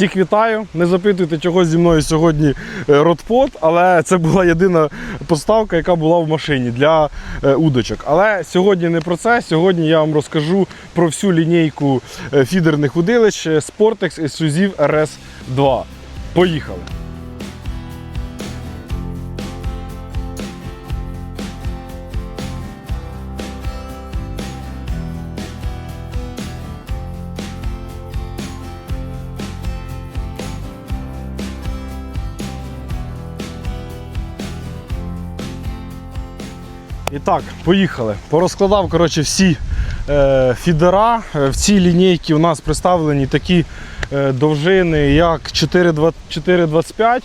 Всіх вітаю. Не запитуйте, чого зі мною сьогодні е, ротпот, але це була єдина поставка, яка була в машині для е, удочок. Але сьогодні не про це. Сьогодні я вам розкажу про всю лінійку е, фідерних удилищ Sportex Exclusive RS2. Поїхали! Так, поїхали. Порозкладав коротше, всі е, фідера. Е, В цій лінійці у нас представлені такі е, довжини, як 4,25,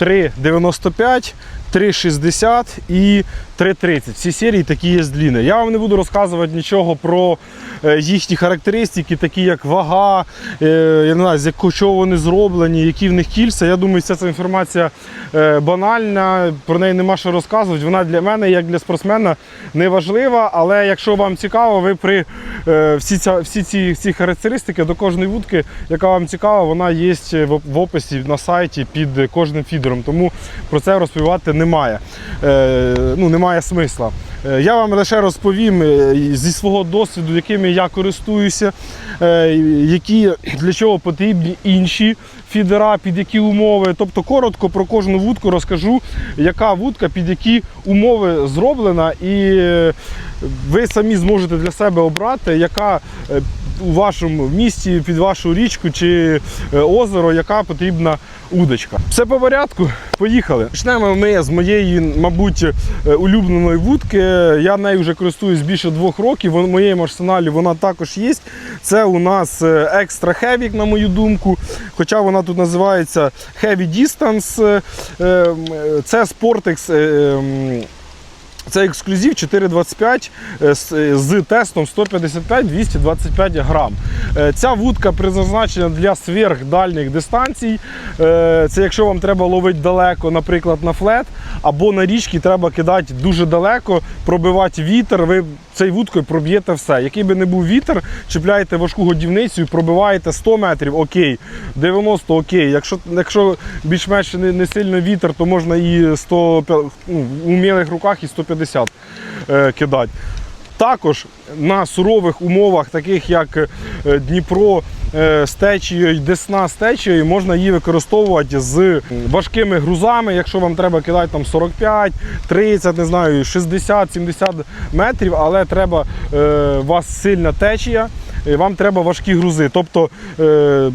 3,95, 3,60 і 3,30. Всі серії такі є длини. Я вам не буду розказувати нічого про е, їхні характеристики, такі як вага, е, я не знаю, з якого чого вони зроблені, які в них кільця. Я думаю, вся ця інформація е, банальна, про неї нема що розказувати. Вона для мене, як для спортсмена, не важлива. Але якщо вам цікаво, ви при всі, ця, всі ці, ці характеристики до кожної вудки, яка вам цікава, вона є в описі на сайті під кожним фідером. Тому про це розповідати немає. Е, ну, немає смисла. Е, Я вам лише розповім е, зі свого досвіду, якими я користуюся, які для чого потрібні інші фідера, під які умови. Тобто коротко про кожну вудку розкажу, яка вудка під які умови зроблена, і ви самі зможете для себе обрати, яка у вашому місті під вашу річку чи е, озеро, яка потрібна удочка. Все по порядку, поїхали. Почнемо ми з моєї, мабуть, е, улюбленої вудки. Я нею вже користуюсь більше двох років. В моєму арсеналі вона також є. Це у нас е, Extra Heavy, на мою думку. Хоча вона тут називається Heavy Distance. Е, Це Sportex. Це ексклюзив 4,25 е, з- е, тестом 155-225 грам. Е, Ця вудка призначена для сверхдальніх дистанцій. Це якщо вам треба ловити далеко, наприклад, на флет, або на річки треба кидати дуже далеко, пробивати вітер. Ви цією вудкою проб'єте все. Який би не був вітер, чіпляєте важку годівницю і пробиваєте 100 метрів, окей, 90 окей. Якщо, якщо більш-менш не, не сильно вітер, то можна і 100, ну, у мілих руках і 150 е, кидати. Також на сурових умовах, таких як е, Дніпро з течією, Десна з течією, можна її використовувати з важкими грузами, якщо вам треба кидати там 45, 30, не знаю, 60, 70 метрів, але треба е, у вас сильна течія, і вам треба важкі грузи. Тобто е,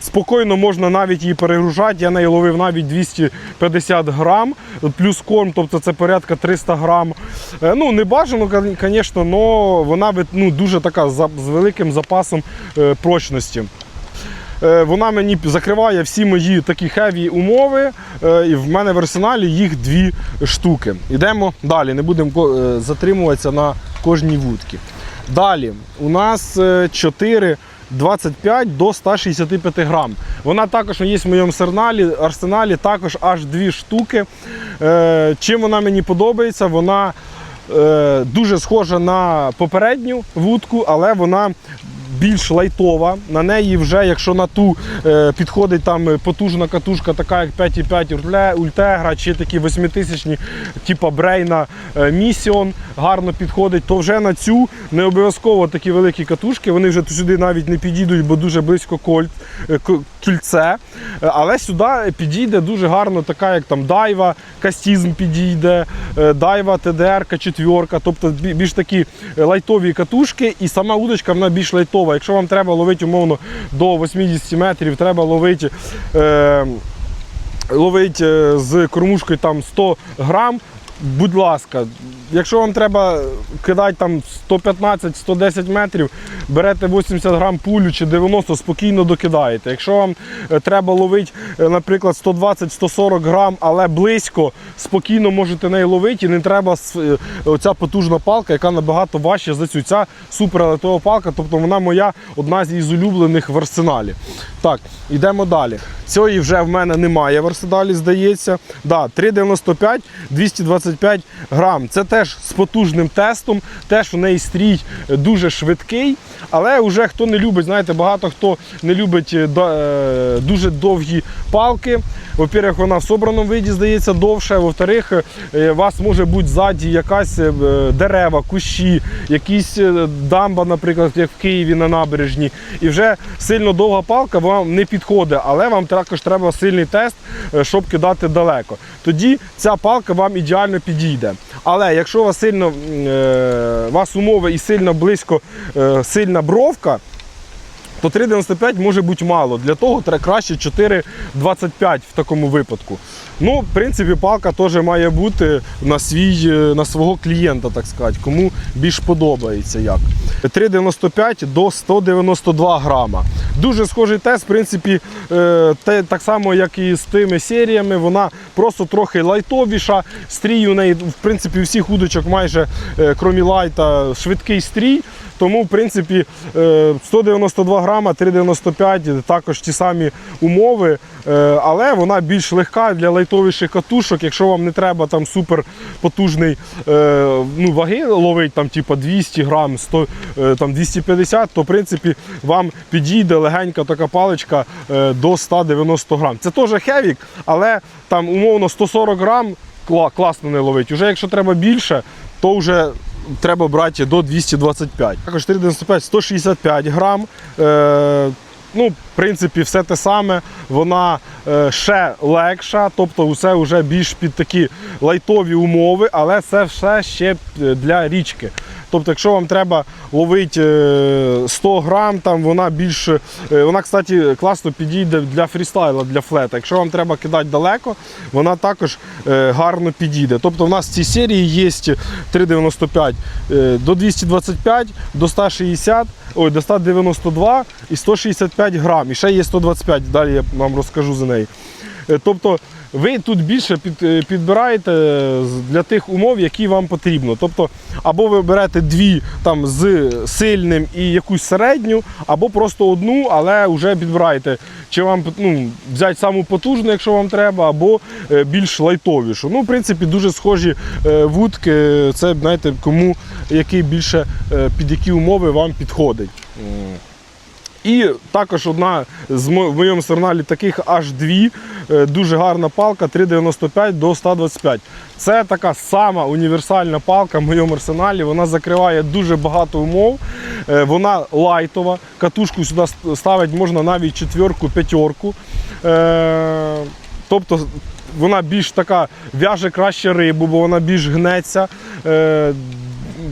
Спокійно можна навіть її перегружати. Я неї ловив навіть 250 грам, плюс корм, тобто це порядка 300 грам. Е, Ну, не бажано, звісно, але вона ну, дуже така з великим запасом е, прочності. Е, Вона мені закриває всі мої такі хеві умови, і в мене в арсеналі їх дві штуки. Йдемо далі, не будемо затримуватися на кожній вудці. Далі у нас 4 25 до 165 грам. Вона також є в моєму арсеналі, арсеналі також аж дві штуки. Е, Чим вона мені подобається? Вона е, дуже схожа на попередню вудку, але вона більш лайтова. На неї вже, якщо на ту е, підходить там потужна катушка, така як 5,5 Ультегра, чи такі 8000 типу Брейна е, Місіон гарно підходить, то вже на цю не обов'язково такі великі катушки. Вони вже сюди навіть не підійдуть, бо дуже близько кольт, е, кільце. Е, Але сюди підійде дуже гарно, така як там дайва, кастізм підійде, е, дайва, ТДР, четвірка, тобто більш такі е, лайтові катушки, і сама удочка вона більш лайтова. Якщо вам треба ловити умовно до 80 метрів, треба ловити. Е, ловить е, з кормушкою там 100 грам, будь ласка, якщо вам треба кидати там 115-110 метрів, берете 80 грам пулю чи 90, спокійно докидаєте. Якщо вам е, треба ловити, е, наприклад, 120-140 грам, але близько, спокійно можете неї ловити і не треба е, оця потужна палка, яка набагато важча за цю. Ця суперлетова палка, тобто вона моя одна з улюблених в арсеналі. Так, йдемо далі. Цієї вже в мене немає в арсеналі, здається. Да, 3,95, 225 грам. Це теж з потужним тестом, теж у неї стрій дуже швидкий. Але вже хто не любить, знаєте, багато хто не любить е, е, дуже довгі палки. Во-первых, вона в собраному виді здається довше. Во-вторых, е, вас може бути ззаді якась дерева, кущі, якісь дамба, наприклад, як в Києві на набережні. І вже сильно довга палка вам не підходить, але вам також треба сильний тест, щоб кидати далеко. Тоді ця палка вам ідеально підійде. Але якщо вас сильно е, вас умови і сильно близько е, сильна бровка, то 3,95 може бути мало. Для того треба краще 4,25 в такому випадку. Ну, в принципі, палка теж має бути на свій, е, на свого клієнта, так сказати, кому більш подобається як. 3,95 до 192 грама. Дуже схожий тест, в принципі, е, те, так само, як і з тими серіями, вона просто трохи лайтовіша. Стрій у неї, в принципі, всіх удочок майже, е, крім лайта, швидкий стрій. Тому, в принципі, е, 192 грама, 3,95 також ті самі умови, е, але вона більш легка для лайтовіших катушок. Якщо вам не треба там супер потужний е, ну, ваги ловить, там, типу 200 грам, 100, е, там, 250, то в принципі вам підійде легенька така паличка е, до 190 грам. Це теж хевік, але там умовно 140 грам класно не ловить. Уже якщо треба більше, то вже треба брати до 225. Також 495 165 грам. Е, ну, в принципі, все те саме. Вона е, ще легша, тобто все вже більш під такі лайтові умови, але це все ще е, для річки. Тобто, якщо вам треба ловити е, 100 грам, там вона більш. е, Вона, кстати, класно підійде для фрістайла, для флета. Якщо вам треба кидати далеко, вона також е, гарно підійде. Тобто, в нас в цій серії є 3,95 е, до 225, до 160, ой, до 192 і 165 грам. І ще є 125, далі я вам розкажу за неї. Е, Тобто ви тут більше під, е, підбираєте для тих умов, які вам потрібно. Тобто, або ви берете дві там з сильним і якусь середню, або просто одну, але вже підбираєте, чи вам ну, взяти саму потужну, якщо вам треба, або е, більш лайтовішу. Ну, в принципі, дуже схожі е, вудки. Це знаєте, кому який більше під які умови вам підходить. І також одна з моєму арсеналі таких аж дві. Е, Дуже гарна палка 3,95 до 125. Це така сама універсальна палка в моєму арсеналі. Вона закриває дуже багато умов. Е, Вона лайтова. Катушку сюди ст- ставити можна навіть четверку, п'ятерку. Е, Тобто вона більш така в'яже краще рибу, бо вона більш гнеться.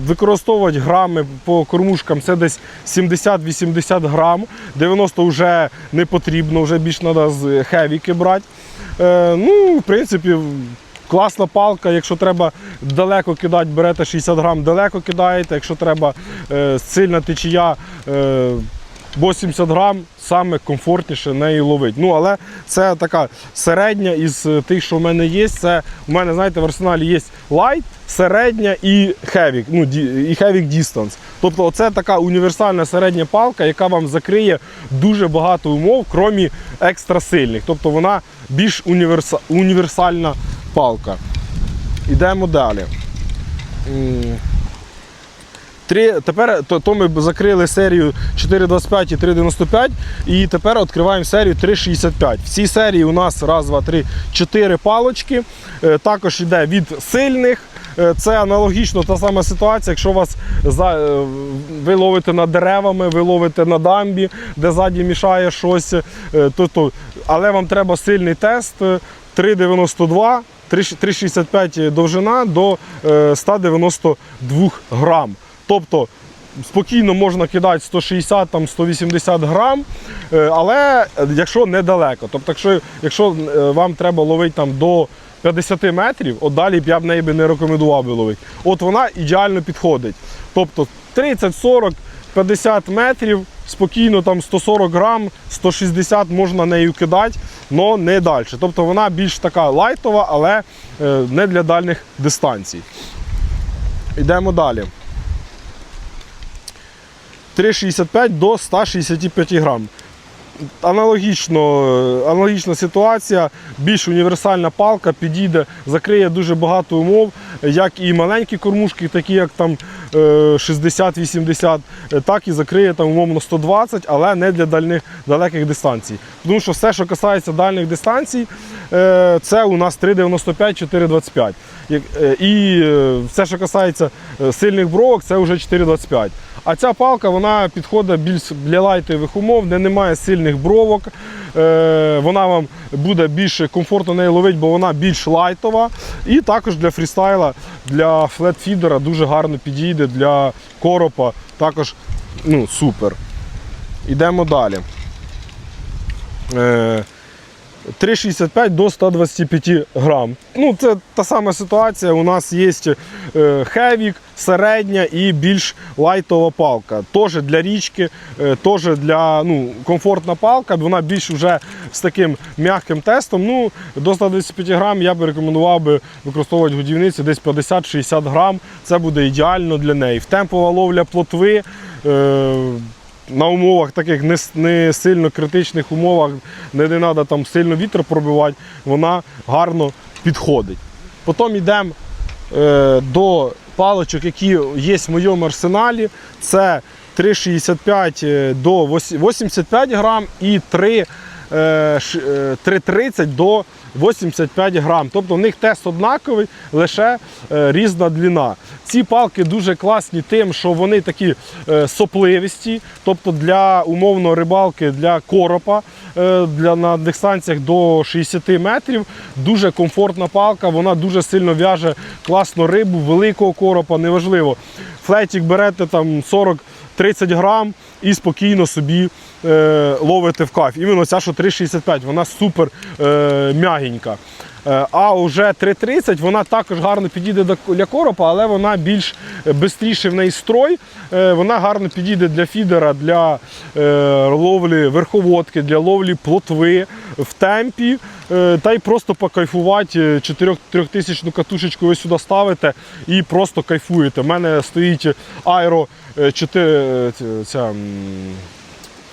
Е, використовувати грами по кормушкам це десь 70-80 грам. 90 вже не потрібно, вже більш треба з хевіки брати. Е, ну, в принципі, класна палка. Якщо треба далеко кидати, берете 60 грам, далеко кидаєте. Якщо треба е, сильна течія. Е, 80 грам саме комфортніше нею ловить. Ну, але це така середня із тих, що в мене є. Це у мене, знаєте, в арсеналі є лайт, середня і heavy, ну, і heavy distance. Тобто це така універсальна середня палка, яка вам закриє дуже багато умов, крім екстрасильних. Тобто вона більш універса- універсальна палка. Ідемо далі. М. Три, тепер то, то ми закрили серію 4,25 і 3,95 і тепер відкриваємо серію 3,65. В цій серії у нас раз, два, три, чотири палочки. Е, також йде від сильних. Е, Це аналогічно та сама ситуація, якщо вас за, е, ви ловите над деревами, ви ловите на дамбі, де ззаді мішає щось, то, то, але вам треба сильний тест е, 3,92. 3,65 довжина до е, 192 грам. Тобто спокійно можна кидати 160 там 180 грам, е, але якщо недалеко. Тобто, якщо, якщо е, вам треба ловити там до 50 метрів, от далі б я б неї не рекомендував би ловити. От вона ідеально підходить. Тобто 30, 40, 50 метрів, спокійно там 140 грам, 160 можна нею кидати, але не далі. Тобто вона більш така лайтова, але е, не для дальніх дистанцій. Йдемо далі. 3,65 до 165 грам. Аналогічно, е, аналогічна ситуація, більш універсальна палка підійде, закриє дуже багато умов, як і маленькі кормушки, такі як там е, 60-80, е, так і закриє там умовно 120, але не для дальних, далеких дистанцій. Тому що все, що касається дальних дистанцій, е, це у нас 3,95-4,25. Е, І е, все, що касається е, сильних бровок, це вже 4,25. А ця палка вона підходить більш для лайтових умов, де немає сильних бровок. Е, Вона вам буде більш комфортно нею ловити, бо вона більш лайтова. І також для фрістайла, для флетфідера дуже гарно підійде, для коропа також ну, супер. Йдемо далі. Е, 3,65 до 125 грам. Ну, це та сама ситуація. У нас є е, хевік, середня і більш лайтова палка. Теж для річки, е, теж для ну, комфортна палка, вона більш вже з таким м'яким тестом. Ну, до 125 грам я би рекомендував би використовувати годівниці десь 50-60 грам. Це буде ідеально для неї. Темпова ловля плотви. Е, на умовах таких не, не сильно критичних умовах, де не треба там сильно вітер пробивати, вона гарно підходить. Потім йдемо е, до паличок, які є в моєму арсеналі. Це 3,65 до 85 грам і 3, е, е, 3,30 до 85 грам. Тобто в них тест однаковий, лише е, різна длина. Ці палки дуже класні тим, що вони такі е, сопливісті, тобто для умовно рибалки, для коропа, е, для на дистанціях до 60 метрів. Дуже комфортна палка, вона дуже сильно в'яже класно рибу, великого коропа, неважливо. Флетік берете там 40-30 грам і спокійно собі е, ловите в кайф. Іменно ця, що 3,65, вона супер е, м'ягенька. Е, А вже 3.30 вона також гарно підійде для коропа, але вона більш швидше в неї строй. Е, Вона гарно підійде для фідера, для е, ловлі верховодки, для ловлі плотви в темпі. Та й просто покайфувати. 4000 катушечку ви сюди ставите і просто кайфуєте. У мене стоїть Aero 4, ця,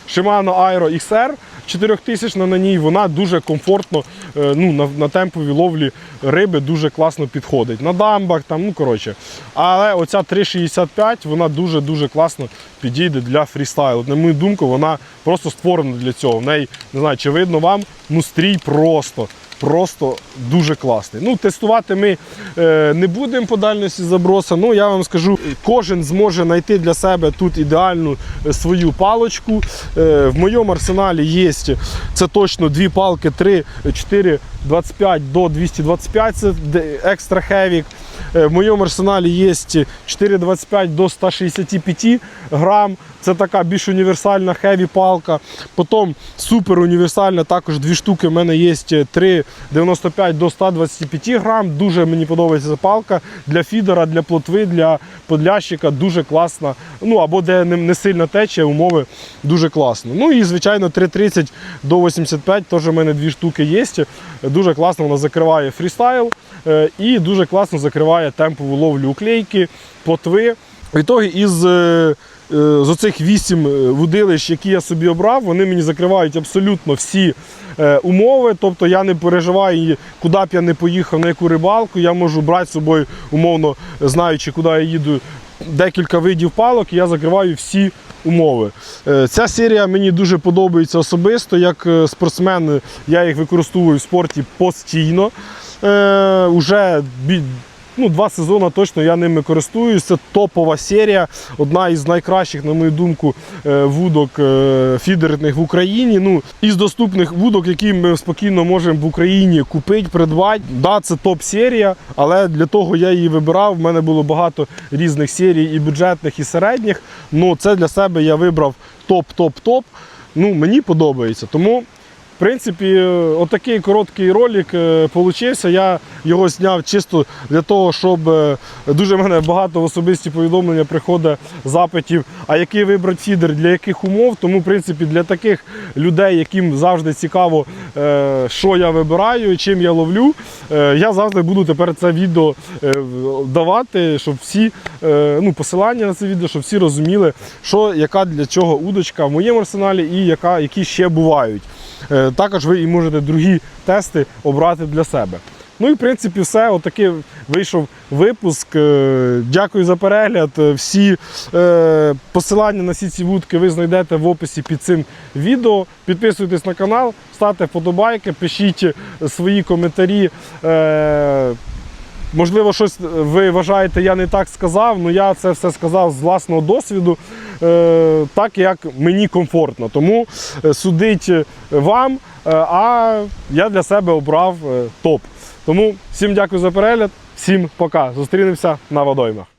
Shimano Aero XR 4000 на ній, вона дуже комфортно е, ну, на, на темповій ловлі риби дуже класно підходить. На дамбах, там, ну коротше. Але оця 3,65 вона дуже-дуже класно підійде для фрістайлу. На мою думку, вона просто створена для цього. В неї, не знаю, чи видно вам, ну стрій просто. Просто дуже класний. Ну, тестувати ми е, не будемо по дальності заброса. Ну, я вам скажу, кожен зможе знайти для себе тут ідеальну е, свою палочку. Е, в моєму арсеналі є це точно дві палки 3, 4, 25 до 225, це екстра. Е, В моєму арсеналі є 4,25 до 165 грам. Це така більш універсальна хеві палка. Потім супер універсальна, також дві штуки. У мене є 3,95 до 125 грам. Дуже мені подобається палка. Для фідера, для плотви, для подлящика дуже класна. Ну або де не сильно тече, умови дуже класно. Ну і звичайно 3,30 до 85 теж у мене дві штуки є. Дуже класно вона закриває фрістайл е, і дуже класно закриває темпову ловлю уклейки, плотви. В ітогі із е, е, з оцих вісім вудилищ, які я собі обрав, вони мені закривають абсолютно всі умови. Тобто я не переживаю, куди б я не поїхав, на яку рибалку. Я можу брати з собою, умовно знаючи, куди я їду, декілька видів палок, і я закриваю всі умови. Е, Ця серія мені дуже подобається особисто. Як е, спортсмен я їх використовую в спорті постійно. Е, уже ну, два сезони точно я ними користуюсь. Це топова серія, одна із найкращих, на мою думку, е, вудок е, фідерних в Україні. Ну, із доступних вудок, які ми спокійно можемо в Україні купити, придбати. Да, це топ-серія, але для того я її вибирав. В мене було багато різних серій, і бюджетних, і середніх. Ну, це для себе я вибрав топ-топ-топ. Ну, мені подобається. Тому В принципі, е, отакий короткий ролик е, получився. Я його зняв чисто для того, щоб е, дуже мене багато в особисті повідомлення приходить запитів, а який вибрати фідер, для яких умов. Тому, в принципі, для таких людей, яким завжди цікаво, що я вибираю, чим я ловлю, я завжди буду тепер це відео давати, щоб всі ну, посилання на це відео, щоб всі розуміли, що яка для чого удочка в моєму арсеналі і яка, які ще бувають. Е, Також ви і можете другі тести обрати для себе. Ну і в принципі все. Отакий вийшов випуск. Е, Дякую за перегляд. Е, Всі посилання на всі ці вудки ви знайдете в описі під цим відео. Підписуйтесь на канал, ставте вподобайки, пишіть свої коментарі. Е, Можливо, щось ви вважаєте, я не так сказав, але я це все сказав з власного досвіду, е, так як мені комфортно. Тому е, судить вам, е, а я для себе обрав е, топ. Тому всім дякую за перегляд, всім пока. Зустрінемося на водоймах.